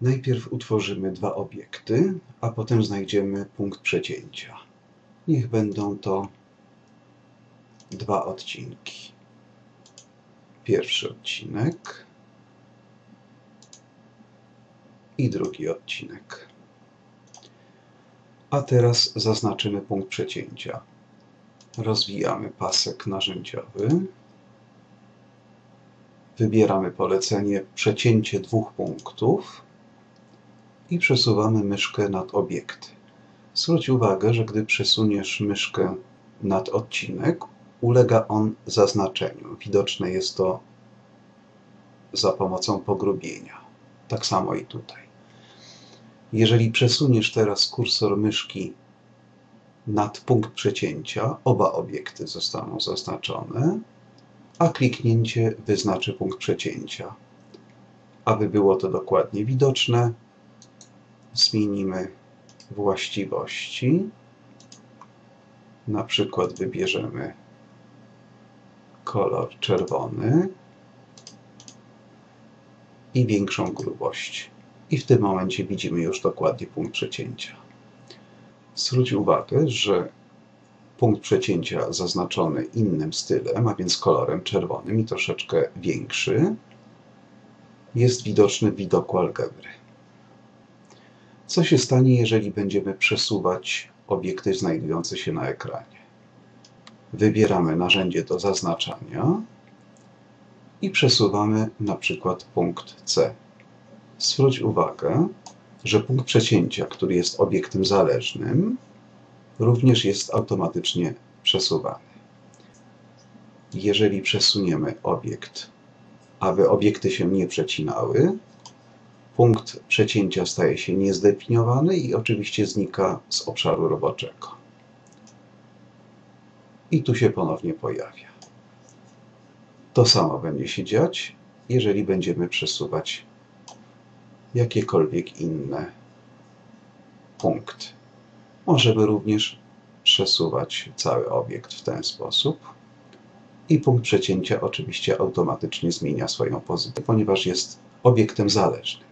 Najpierw utworzymy dwa obiekty, a potem znajdziemy punkt przecięcia. Niech będą to dwa odcinki. Pierwszy odcinek i drugi odcinek. A teraz zaznaczymy punkt przecięcia. Rozwijamy pasek narzędziowy. Wybieramy polecenie przecięcie dwóch punktów i przesuwamy myszkę nad obiekty. Zwróć uwagę, że gdy przesuniesz myszkę nad odcinek, ulega on zaznaczeniu. Widoczne jest to za pomocą pogrubienia. Tak samo i tutaj. Jeżeli przesuniesz teraz kursor myszki nad punkt przecięcia, oba obiekty zostaną zaznaczone, a kliknięcie wyznaczy punkt przecięcia. Aby było to dokładnie widoczne, zmienimy właściwości. Na przykład wybierzemy kolor czerwony i większą grubość. I w tym momencie widzimy już dokładnie punkt przecięcia. Zwróć uwagę, że punkt przecięcia zaznaczony innym stylem, a więc kolorem czerwonym i troszeczkę większy, jest widoczny w widoku algebry. Co się stanie, jeżeli będziemy przesuwać obiekty znajdujące się na ekranie? Wybieramy narzędzie do zaznaczania i przesuwamy na przykład punkt C. Zwróć uwagę, że punkt przecięcia, który jest obiektem zależnym, również jest automatycznie przesuwany. Jeżeli przesuniemy obiekt, aby obiekty się nie przecinały, punkt przecięcia staje się niezdefiniowany i oczywiście znika z obszaru roboczego. I tu się ponownie pojawia. To samo będzie się dziać, jeżeli będziemy przesuwać jakiekolwiek inne punkty. Możemy również przesuwać cały obiekt w ten sposób. I punkt przecięcia oczywiście automatycznie zmienia swoją pozycję, ponieważ jest obiektem zależnym.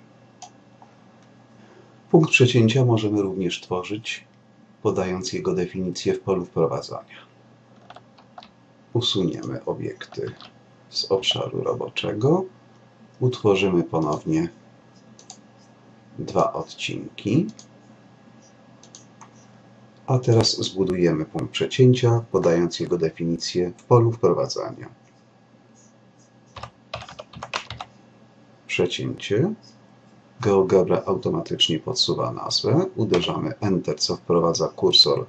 Punkt przecięcia możemy również tworzyć, podając jego definicję w polu wprowadzania. Usuniemy obiekty z obszaru roboczego. Utworzymy ponownie dwa odcinki. A teraz zbudujemy punkt przecięcia, podając jego definicję w polu wprowadzania. Przecięcie. GeoGebra automatycznie podsuwa nazwę. Uderzamy Enter, co wprowadza kursor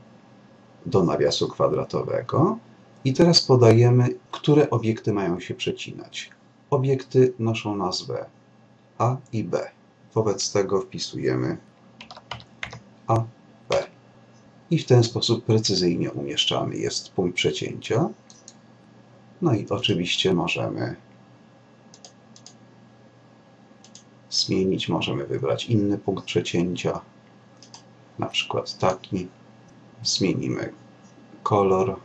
do nawiasu kwadratowego. I teraz podajemy, które obiekty mają się przecinać. Obiekty noszą nazwę A i B. Wobec tego wpisujemy A, B. I w ten sposób precyzyjnie umieszczamy jest punkt przecięcia. No i oczywiście możemy zmienić, możemy wybrać inny punkt przecięcia, na przykład taki. Zmienimy kolor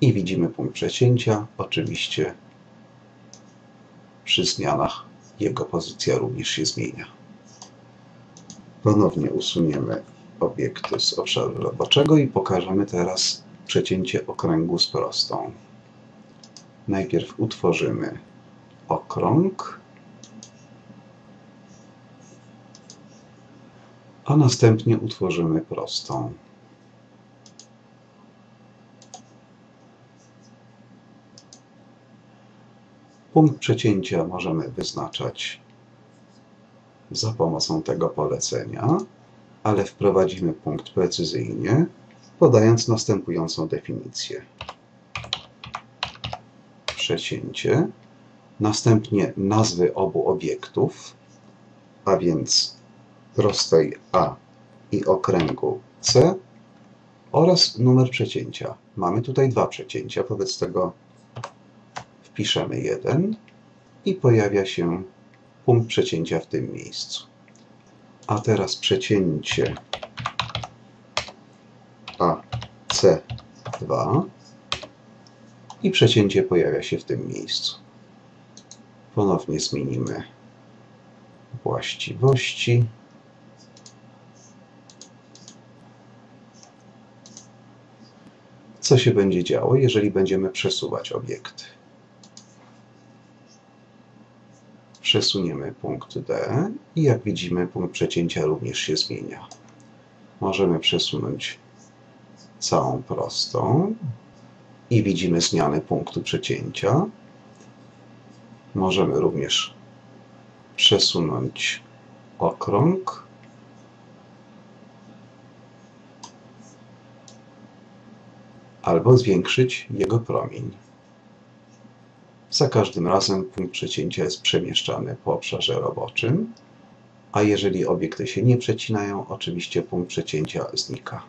i widzimy punkt przecięcia. Oczywiście przy zmianach jego pozycja również się zmienia. Ponownie usuniemy obiekty z obszaru roboczego i pokażemy teraz przecięcie okręgu z prostą. Najpierw utworzymy okrąg, a następnie utworzymy prostą. Punkt przecięcia możemy wyznaczać za pomocą tego polecenia, ale wprowadzimy punkt precyzyjnie, podając następującą definicję. Przecięcie, następnie nazwy obu obiektów, a więc prostej A i okręgu C oraz numer przecięcia. Mamy tutaj dwa przecięcia, wobec tego wpiszemy 1 i pojawia się punkt przecięcia w tym miejscu. A teraz przecięcie AC2 i przecięcie pojawia się w tym miejscu. Ponownie zmienimy właściwości. Co się będzie działo, jeżeli będziemy przesuwać obiekty? Przesuniemy punkt D i jak widzimy punkt przecięcia również się zmienia. Możemy przesunąć całą prostą i widzimy zmianę punktu przecięcia. Możemy również przesunąć okrąg. Albo zwiększyć jego promień. Za każdym razem punkt przecięcia jest przemieszczany po obszarze roboczym, a jeżeli obiekty się nie przecinają, oczywiście punkt przecięcia znika.